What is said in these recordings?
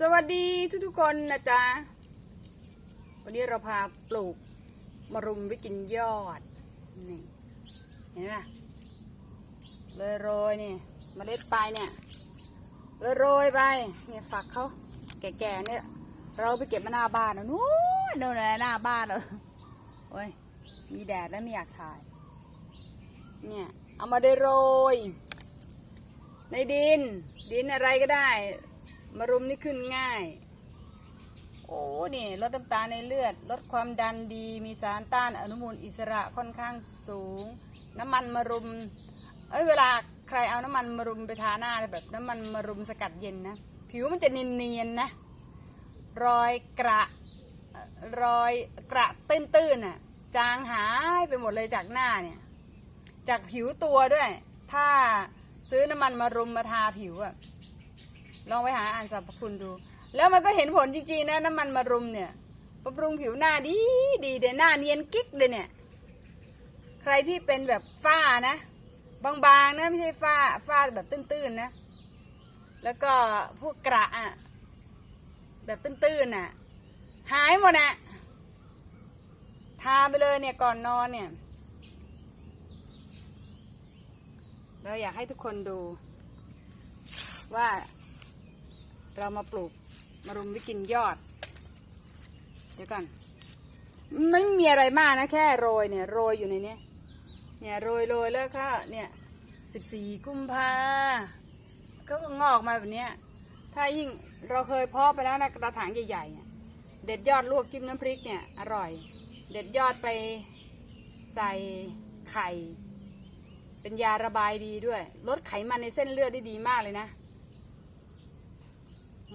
สวัสดีทุกๆคนนะจ๊ะ วันนี้เราพาปลูกมะรุมไว้กินยอด นี่ เห็นไหมเลยโรยนี่เมล็ดไปเนี่ยเลยโรยไปเนี่ยฝักเขาแก่ๆเนี่ย เราไปเก็บมาหน้าบ้านนะนู้นโน่นนะหน้าบ้านเลยโอ้ยมีแดดแล้วไม่อยากถ่าย เนี่ย เอามาได้โรย ในดิน ดินอะไรก็ได้ มารุมนี่ขึ้นง่าย โอ้นี่ลดน้ำตาลในเลือด ลดความดันดี มีสารต้านอนุมูลอิสระค่อนข้างสูง น้ำมันมะรุม เอ้ยเวลาใครเอาน้ำมันมะรุมไปทาหน้าแบบน้ำมันมะรุมสกัดเย็นนะ ผิวมันจะเนียนๆนะ รอยกระ รอยกระตื้นๆน่ะ จางหายไปหมดเลยจากหน้าเนี่ย จากผิวตัวด้วย ถ้าซื้อน้ำมันมารุมมาทาผิวอะ ลองไปหาอ่านสรรพคุณดู แล้วมันก็เห็นผลจริงๆนะน้ำมันมารุมเนี่ยบำรุงผิวหน้าดีดีเดยหน้าเนียนกิ๊กเลยเนี่ย ใครที่เป็นแบบฝ้านะ บางๆนะไม่ใช่ฝ้าฝ้าแบบตื้นๆนะ แล้วก็พวกกระอะแบบตื้นๆน่ะ หายหมดน่ะทาไปเลยเนี่ยก่อนนอนเนี่ยเราอยากให้ทุกคนดูว่า เรามาปลูกมารุมวิกินยอด เดี๋ยวก่อนมันไม่มีอะไรมากนะแค่โรยเนี่ยโรยอยู่ในนี้เนี่ยโรยโรยแล้วก็เนี่ยสิบสี่กุมภาก็งอกมาแบบนี้ถ้ายิ่งเราเคยเพาะไปแล้วนะกระถางใหญ่ๆเนี่ยเด็ดยอดลวกจิ้มน้ำพริกเนี่ยอร่อย เด็ดยอดไปใส่ไข่ เป็นยาระบายดีด้วย ลดไขมันในเส้นเลือดได้ดีมากเลยนะ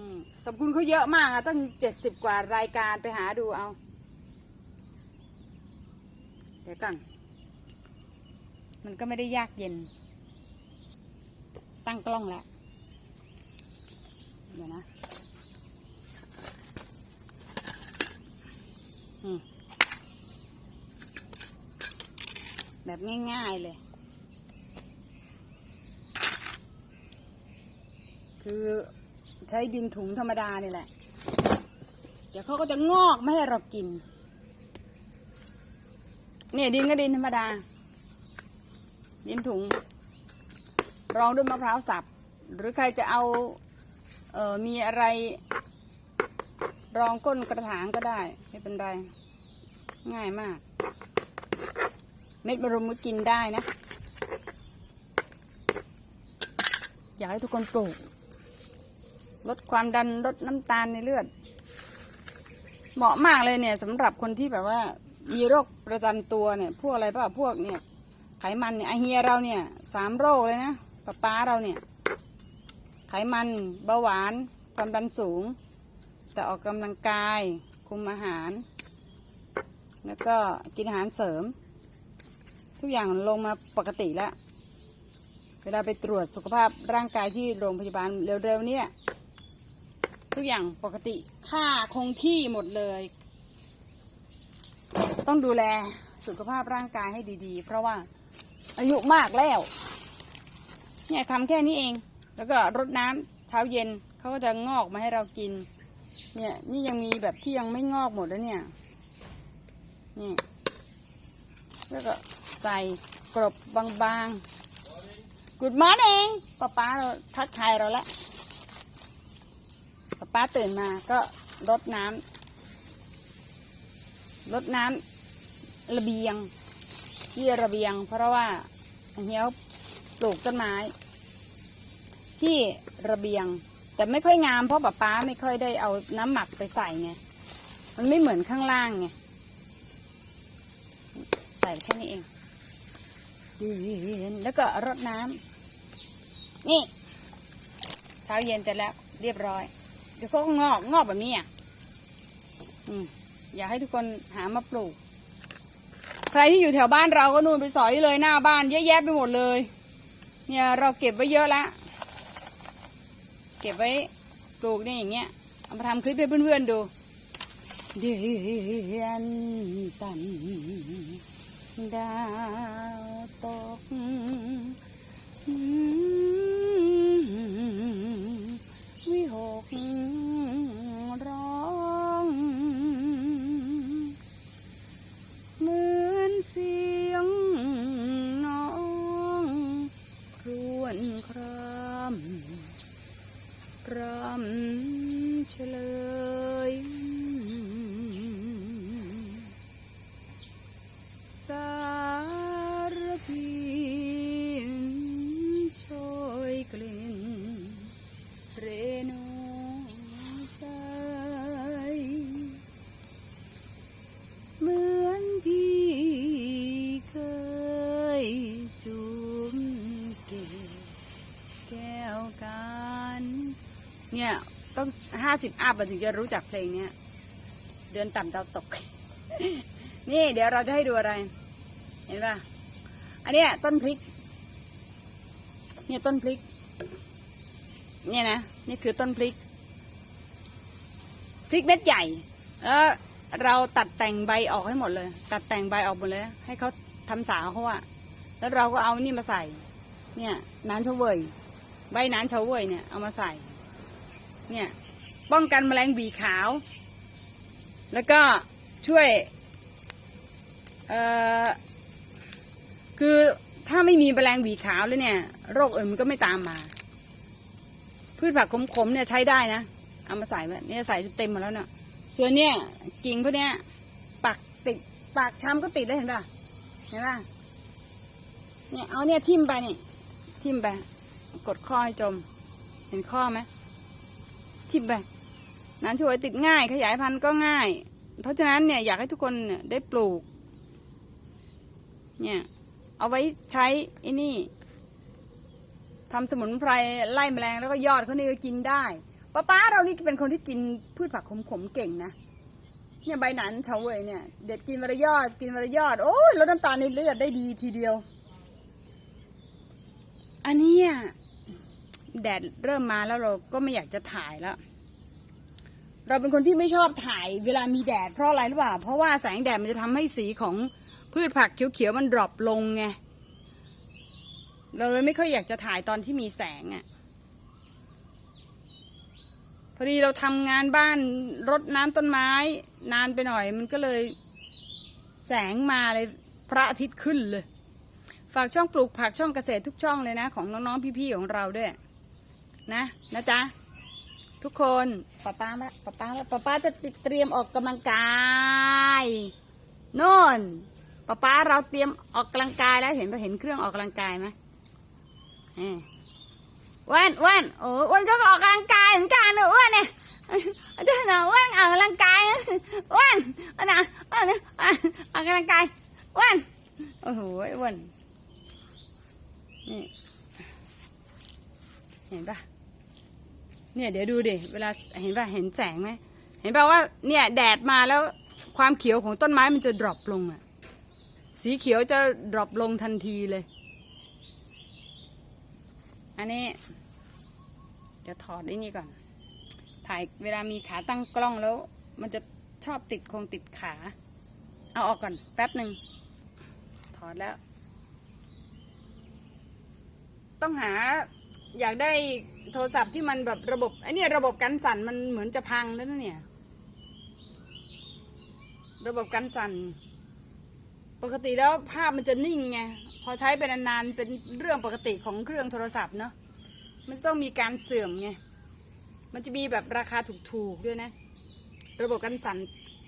อืมคุณเขาเยอะมากอะตั้งเจ็ดสิบกว่ารายการไปหาดูเอา เดี๋ยวก่อนมันก็ไม่ได้ยากเย็น ตั้งกล้องแล้วเดี๋ยวนะแบบง่ายๆเลย คือ ใช้ดินถุงธรรมดานี่แหละ เดี๋ยวเขาก็จะงอกไม่ให้เรากิน เนี่ยดินก็ดินธรรมดา ดินถุง รองด้วยมะพร้าวสับ หรือใครจะเอาเออมีอะไร รองก้นกระถางก็ได้ ไม่เป็นไร ง่ายมาก เม็ดมะรุมก็กินได้นะ อยากให้ทุกคนปลูก ลดความดันลดน้ำตาลในเลือด เหมาะมากเลยเนี่ยสำหรับคนที่แบบว่า มีโรคประจำตัวเนี่ย พวกอะไรเปล่าพวกเนี่ย ไขมันเนี่ยไอเฮียเราเนี่ยสามโรคเลยนะป้าป้าเราเนี่ย ไขมันเบาหวานความดันสูง แต่ออกกำลังกาย คุมอาหาร แล้วก็กินอาหารเสริม ทุกอย่างลงมาปกติแล้วเวลาไปตรวจสุขภาพร่างกายที่โรงพยาบาลเร็วๆเนี่ย ทุกอย่างปกติค่าคงที่หมดเลย ต้องดูแลสุขภาพร่างกายให้ดีๆ เพราะว่าอายุมากแล้ว เนี่ยทำแค่นี้เอง แล้วก็รดน้ำเช้าเย็นเขาก็จะงอกมาให้เรากิน เนี่ยนี่ยังมีแบบที่ยังไม่งอกหมดแล้วเนี่ยนี่แล้วก็ใส่กรบบางๆ Good morning ป้าป้าเราทักทายเราแล้ว ป้าตื่นมาก็รดน้ำรดน้ำระเบียง ที่ระเบียง เพราะว่าเฮียเขาปลูกต้นไม้ ที่ระเบียง แต่ไม่ค่อยงามเพราะป้าป้าไม่ค่อยได้เอาน้ำหมักไปใส่ไงมันไม่เหมือนข้างล่างไงใส่แค่นี้เองแล้วก็รดน้ำนี่เช้าเย็นแต่แล้วเรียบร้อย ดี๋ยวเขาก็งอกงอกแบบนี้อะอยากให้ทุกคนหามาปลูก ใครที่อยู่แถวบ้านเราก็นู่นไปสอยเลยหน้าบ้านเยอะแยะไปหมดเลย เนี่ยเราเก็บไว้เยอะล้วเก็บไว้ปลูกนี่อย่างเงี้ยเอามาทำคลิปให้เพื่อนๆดู เดือนตันดาวตก เนี่ยต้องห้าสิบอัพถึงจะรู้จักเพลงเนี้ย เดือนต่ำดาวตก นี่เดี๋ยวเราจะให้ดูอะไร เห็นป่ะ อันเนี้ยต้นพริก เนี่ยต้นพริก เนี่ยนะ นี่คือต้นพริก พริกเม็ดใหญ่แล้วเราตัดแต่งใบออกให้หมดเลย ตัดแต่งใบออกหมดเลย ให้เขาทำสาวเขาอะแล้วเราก็เอานี่มาใส่ เนี่ยน้ำเฉวยใบน้ำเฉวยเนี่ยเอามาใส่ เนี่ยป้องกันแมลงบีขาว แล้วก็ช่วยเอ่อคือถ้าไม่มีแมลงหวีขาวเลยเนี่ย โรคอื่นมันก็ไม่ตามมา พืชผักขมๆเนี่ยใช้ได้นะเอามาใส่ไว้เนี่ยใส่จนเต็มหมดแล้วเนี่ยส่วนเนี่ยกิ่งพวกเนี้ยปักติดปากช้ำก็ติดได้เห็นป่ะเห็นป่ะเนี่ยเอาเนี่ยทิ่มไปนี่ทิ่มไปกดข้อให้จม เห็นข้อไหม ทิ่มไปนั้นช่วยติดง่าย ขยายพันธุ์ก็ง่าย เพราะฉะนั้นเนี่ยอยากให้ทุกคนเนี่ยได้ปลูก เนี่ย เอาไว้ใช้ไอ้นี่ทำสมุนไพรไล่แมลงแล้วก็ยอดเขานี่ก็กินได้ป้าป้าเรานี่เป็นคนที่กินพืชผักขมๆเก่งนะเนี่ยใบหนันเฉาเว่ยเนี่ย เด็ดกินวันละยอดกินวันละยอดโอ้ยลดน้ำตาลในเลือดได้ดีทีเดียว อันนี้ย แดดเริ่มมาแล้วเราก็ไม่อยากจะถ่ายแล้ว เราเป็นคนที่ไม่ชอบถ่ายเวลามีแดดเพราะอะไรหรือเปล่า เพราะว่าแสงแดดมันจะทำให้สีของพืชผักเขียวๆมันดรอปลงไง เราเลยไม่ค่อยอยากจะถ่ายตอนที่มีแสงอะ่ะ พอดีเราทำงานบ้านรดน้ำต้นไม้ นานไปหน่อยมันก็เลย แสงมาเลยพระอาทิตย์ขึ้นเลย ฝากช่องปลูกผักช่องเกษตรทุกช่องเลยนะ ของน้องๆพี่ๆของเราด้วย นะนะจ๊ะทุกคนป้าป้าป้าป้าป้าป้าจะเตรียมออกกำลังกายโน่นป้าป้าเราเตรียมออกกำลังกายแล้วเห็นเห็นเครื่องออกกำลังกายไหมอ้วนอ้วนโอ้อ้วนก็ออกกำลังกายเหมือนกันนะอ้วนเนี่ยเดินหน่อยอ้วนออกกำลังกายอ้วนอ้วนนะอ้วนออกกำลังกายอ้วนโอ้โหอ้วนนี่ เห็นปะเนี่ยเดี๋ยวดูดิเวลาเห็นป่ะเห็นแสงไหมเห็นปะว่าเนี่ยแดดมาแล้วความเขียวของต้นไม้มันจะดรอปลงอะสีเขียวจะดรอปลงทันทีเลย อันนี้เดี๋ยวถอดไอ้นี่ก่อน ถ่ายเวลามีขาตั้งกล้องแล้ว มันจะชอบติดคงติดขา เอาออกก่อนแป๊บหนึ่งถอดแล้ว ต้องหา อยากได้โทรศัพท์ที่มันแบบระบบไอ้เนี่ยระบบกันสั่นมันเหมือนจะพังแล้วนะเนี่ย ระบบกันสั่น ปกติแล้วภาพมันจะนิ่งไงพอใช้ไปนานๆเป็นเรื่องปกติของเครื่องโทรศัพท์เนาะมันต้องมีการเสื่อมไงมันจะมีแบบราคาถูกๆด้วยนะ ระบบกันสั่น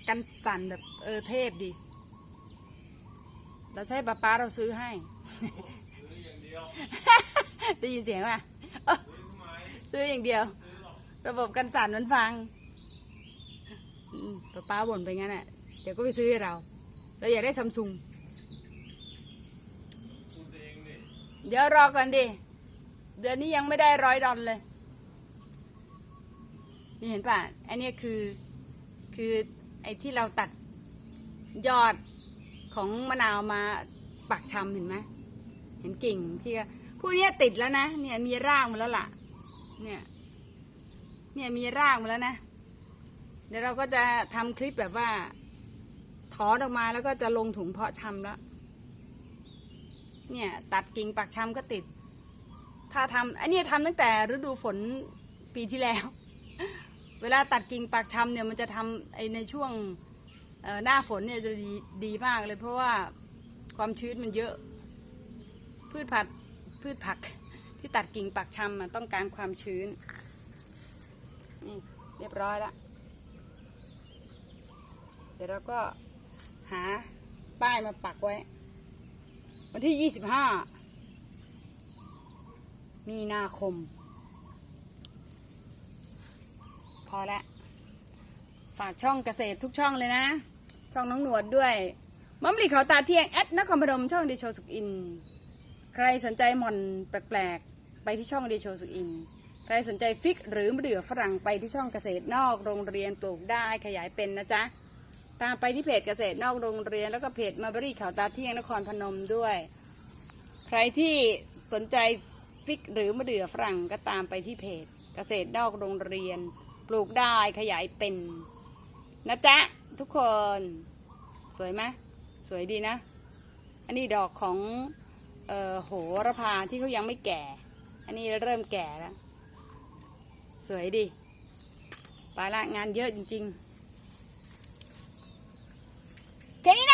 กันสั่นแบบเออเทพดีเราใช้ป้าป้าเราซื้อให้ได้ยินเสียงป่ะ ซื้ออย่างเดียว ระบบกันสั่นมันฟังป้าป้าบ่นไปงั้นแหละเดี๋ยวก็ไปซื้อให้เรา เราอยากได้ซัมซุงเดี๋ยวรอก่อนดิ เดือนนี้ยังไม่ได้ร้อยดอลเลย นี่เห็นป่ะ อันนี้คือ คือไอ้ที่เราตัดยอดของมะนาวมาปักชำเห็นไหม เห็นกิ่งที่ ว่าพวกนี้ติดแล้วนะ เนี่ยมีรากมาแล้วล่ะ เนี่ย เนี่ยมีรากมาแล้วนะ เดี๋ยวเราก็จะทำคลิปแบบว่า ถอนออกมาแล้วก็จะลงถุงเพาะชำแล้ว เนี่ย ตัดกิ่งปักชำก็ติด ถ้าทำอันนี้ทำตั้งแต่ฤดูฝนปีที่แล้ว เวลาตัดกิ่งปักชำเนี่ยมันจะทำไอในช่วงหน้าฝนเนี่ยจะดีดีมากเลย เพราะว่าความชื้นมันเยอะ พืชผัก พืชผักที่ตัดกิ่งปักชำอะต้องการความชื้น นี่เรียบร้อยแล้ว เดี๋ยวเราก็หาป้ายมาปักไว้ วันที่ 25 มีนาคม พอแล้วฝากช่องเกษตรทุกช่องเลยนะ ช่องน้องหนวดด้วยมัมลีเขาตาเที่ยงแอดนครพนมช่องดีโชสุกอิน ใครสนใจหม่อนแปลกๆ ไปที่ช่องเดโชสุอิน ใครสนใจฟิกหรือมะเดื่อฝรั่งไปที่ช่องเกษตรนอกโรงเรียนปลูกได้ขยายเป็นนะจ๊ะ ตามไปที่เพจเกษตรนอกโรงเรียนแล้วก็เพจมาบรี่เขาตาเที่ยงนครพนมด้วย ใครที่สนใจฟิกหรือมะเดื่อฝรั่งก็ตามไปที่เพจเกษตรนอกโรงเรียน ปลูกได้ขยายเป็นนะจ๊ะทุกคน สวยไหมสวยดีนะ อันนี้ดอกของ โหระพาที่เขายังไม่แก่ อันนี้เริ่มแก่แล้ว สวยดีไปลละงานเยอะจริงๆแค่นี้นะ